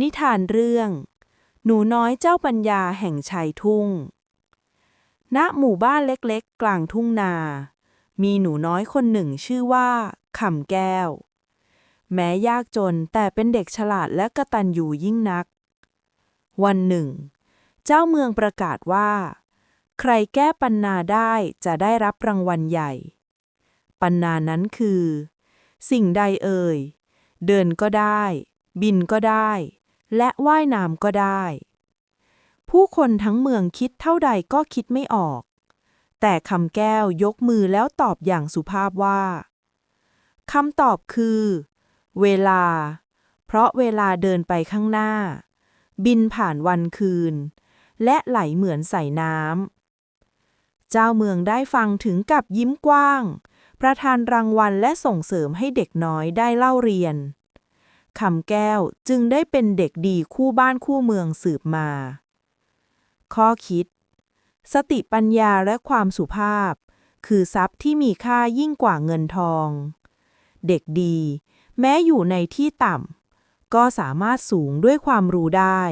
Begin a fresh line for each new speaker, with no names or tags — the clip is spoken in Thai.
นิทานเรื่อง หนูน้อยเจ้าปัญญาแห่งชายทุ่ง ณ หมู่บ้านเล็กๆ กลางทุ่งนา มีหนูน้อยคนหนึ่งชื่อว่าคำแก้ว แม้ยากจนแต่เป็นเด็กฉลาดและกระตันอยู่ยิ่งนัก วันหนึ่ง เจ้าเมืองประกาศว่า ใครแก้ปัญนาได้จะได้รับรางวัลใหญ่ ปัญนานั้นคือ สิ่งใดเอ่ย เดินก็ได้บินก็ได้ และว่ายน้ำก็ได้ ผู้คนทั้งเมืองคิดเท่าใดก็คิดไม่ออก แต่คำแก้วยกมือแล้วตอบอย่างสุภาพว่าคำตอบคือ เวลา เพราะเวลาเดินไปข้างหน้า บินผ่านวันคืน และไหลเหมือนใส่น้ำเจ้าเมืองได้ฟังถึงกับยิ้มกว้าง ประทานรางวัลและส่งเสริมให้เด็กน้อยได้เล่าเรียน คำแก้วจึงได้เป็นเด็กดีคู่บ้านคู่เมืองสืบมา ข้อคิด สติปัญญาและความสุภาพ คือทรัพย์ที่มีค่ายิ่งกว่าเงินทอง เด็กดี แม้อยู่ในที่ต่ำก็สามารถสูงด้วยความรู้ได้